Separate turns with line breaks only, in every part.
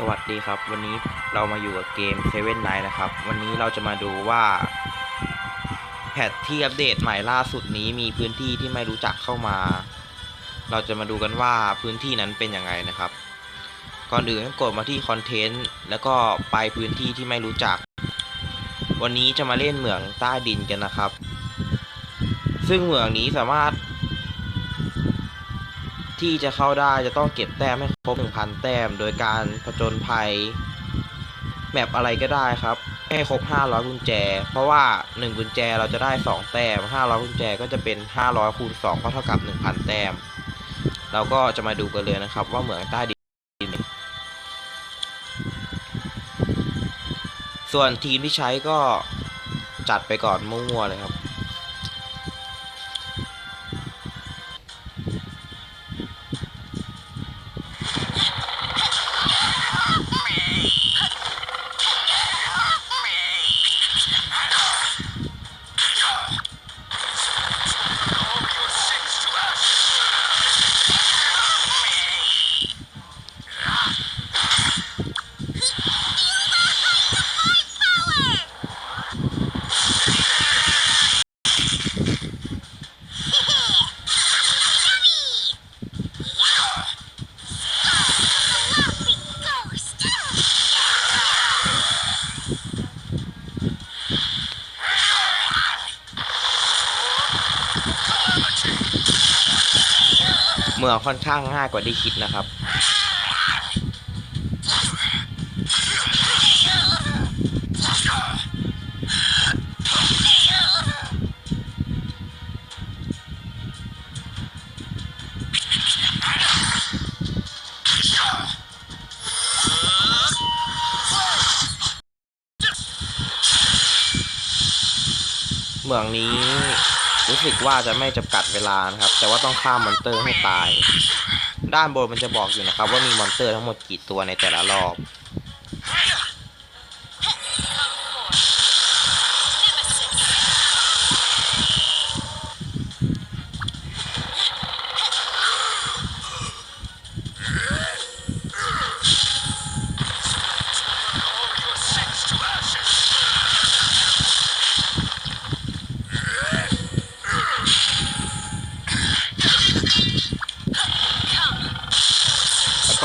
สวัสดีครับ วันนี้เรามาอยู่กับเกม Seven Night นะครับ วันนี้เราจะมาดูว่า แพทที่อัปเดตใหม่ล่าสุดนี้มีพื้นที่ที่ไม่รู้จักเข้ามา เราจะมาดูกันว่าพื้นที่นั้นเป็นยังไงนะครับ ก่อนอื่นกดมาที่คอนเทนต์แล้วก็ไปพื้นที่ที่ไม่รู้จัก วันนี้จะมาเล่นเหมืองใต้ดินกันนะครับ ซึ่งเหมืองนี้สามารถ ที่จะเข้าได้จะต้องเก็บแต้มให้ครบ 1,000 แต้ม โดยการผจญภัย แมปอะไรก็ได้ครับ ให้ครบ 500 กุญแจ เพราะว่า 1 กุญแจเราจะได้ 2 แต้ม 500 กุญแจก็จะเป็น 500คูณ2ก็เท่ากับ 1,000 แต้ม เราก็จะมาดูกันเลยนะครับ ว่าเหมืองใต้ดินส่วนทีมที่ใช้ก็จัดไปก่อนมั่วๆเลยครับ มืองค่อนข้างง่ายกว่าที่คิดนะครับ เมืองนี้ รู้สึกว่าจะไม่จำกัดเวลานะครับ แต่ว่าต้องฆ่ามอนเตอร์ให้ตาย ด้านบนมันจะบอกอยู่นะครับ ว่ามีมอนเตอร์ทั้งหมดกี่ตัวในแต่ละรอบ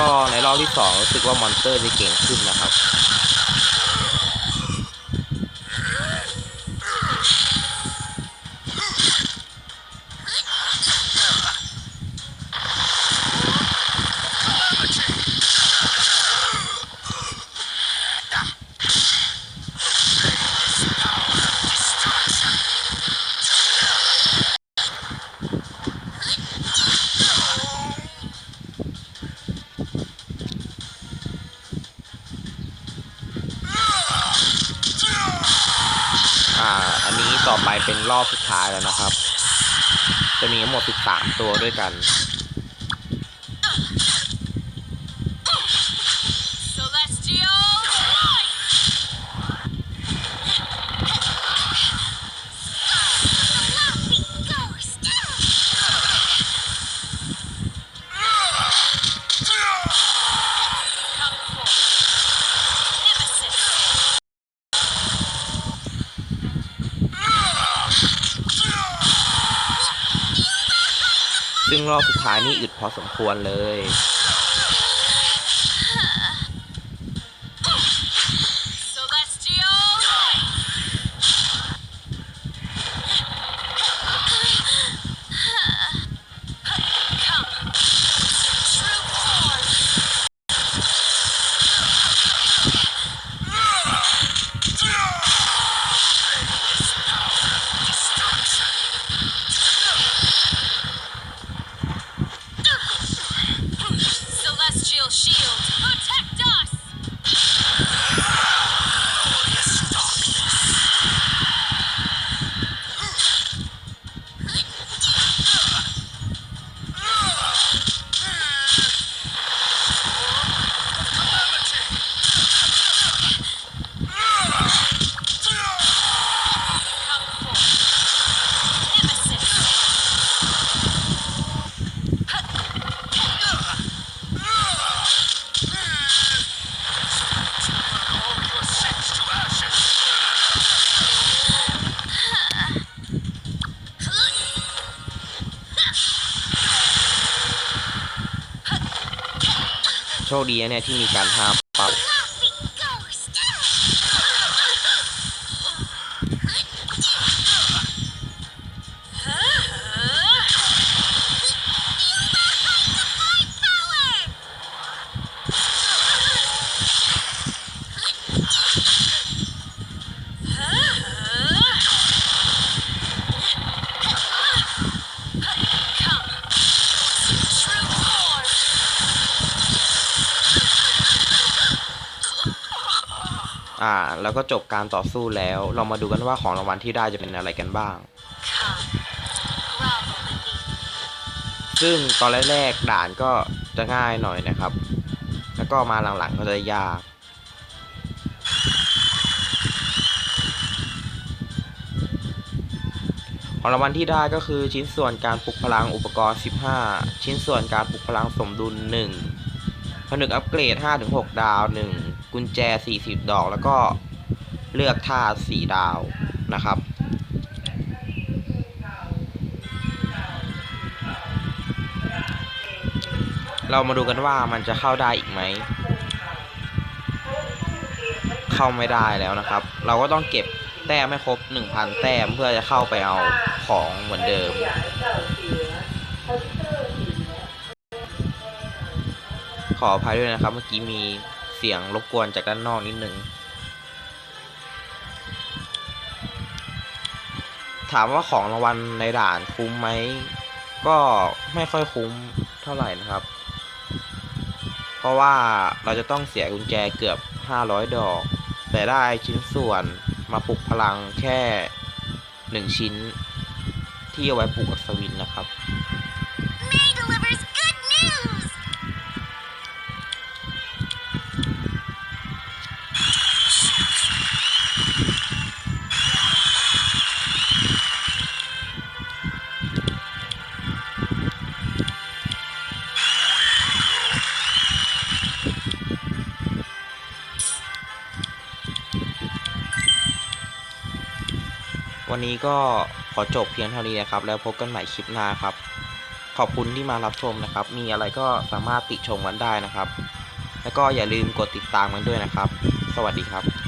ก็ในรอบที่สองรู้สึกว่ามอนเตอร์จะเก่งขึ้นนะครับ อ่า อันนี้ต่อไป เป็นรอบสุดท้ายแล้วนะครับ จะมีทั้งหมด 13 ตัวด้วยกัน ซึ่งรอบสุดท้ายนี่อึดพอสมควรเลย คดีนะเนี่ยที่มีการห้าม อ่า แล้วก็จบการต่อสู้แล้ว เรามาดูกันว่าของรางวัลที่ได้จะเป็นอะไรกันบ้าง ซึ่งตอนแรกๆด่านก็จะง่ายหน่อยนะครับ แล้วก็มาหลังๆก็จะยากของรางวัลที่ได้ก็คือชิ้นส่วนการปลุกพลังอุปกรณ์ 15 ชิ้นส่วนการปลุกพลังสมดุล 1 ผนึกอัปเกรด 5-6 ดาว 1 กุญแจ 40 ดอกแล้วก็เลือกท่า4ดาวนะครับ เรามาดูกันว่ามันจะเข้าได้อีกไหม เข้าไม่ได้แล้วนะครับ เราก็ต้องเก็บแต้มให้ครบ 1,000 แต้มเพื่อจะเข้าไปเอาของเหมือนเดิมขออภัยด้วยนะครับ เมื่อกี้มี สียงรบกวนจากด้านนอกนิดนึง ถามว่าของรางวัลในด่านคุ้มไหม ก็ไม่ค่อยคุ้มเท่าไหร่นะครับ เพราะว่าเราจะต้องเสียกุญแจเกือบ 500 ดอก แต่ได้ชิ้นส่วนมาปลุกพลังแค่ 1 ชิ้นที่เอาไว้ปลุกอัศวินนะครับ นี้ก็ขอจบเพียงเท่านี้นะครับ แล้วพบกันใหม่คลิปหน้าครับ ขอบคุณที่มารับชมนะครับ มีอะไรก็สามารถติชมกันได้นะครับ แล้วก็อย่าลืมกดติดตามกันด้วยนะครับ สวัสดีครับ